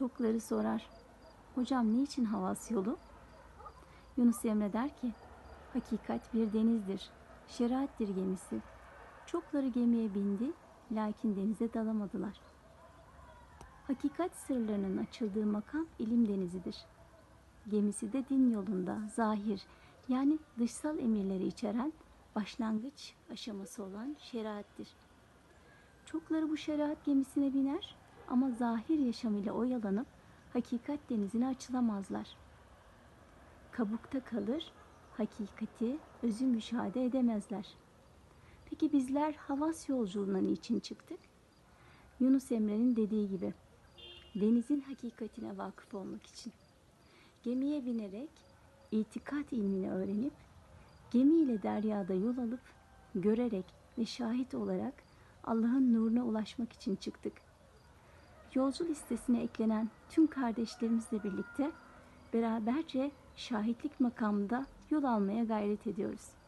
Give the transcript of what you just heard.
Çokları sorar. Hocam niçin havas yolu? Yunus Emre der ki, hakikat bir denizdir, şeriattir gemisi. Çokları gemiye bindi, lakin denize dalamadılar. Hakikat sırlarının açıldığı makam ilim denizidir. Gemisi de din yolunda zahir yani dışsal emirleri içeren başlangıç aşaması olan şeriattir. Çokları bu şeriat gemisine biner ama zahir yaşam ile oyalanıp hakikat denizine açılamazlar. Kabukta kalır, hakikati, özü müşahede edemezler. Peki bizler havas yolculuğuna niçin çıktık? Yunus Emre'nin dediği gibi denizin hakikatine vakıf olmak için. Gemiye binerek itikat ilmini öğrenip gemiyle deryada yol alıp görerek ve şahit olarak Allah'ın nuruna ulaşmak için çıktık. Yolcu listesine eklenen tüm kardeşlerimizle birlikte beraberce şahitlik makamında yol almaya gayret ediyoruz.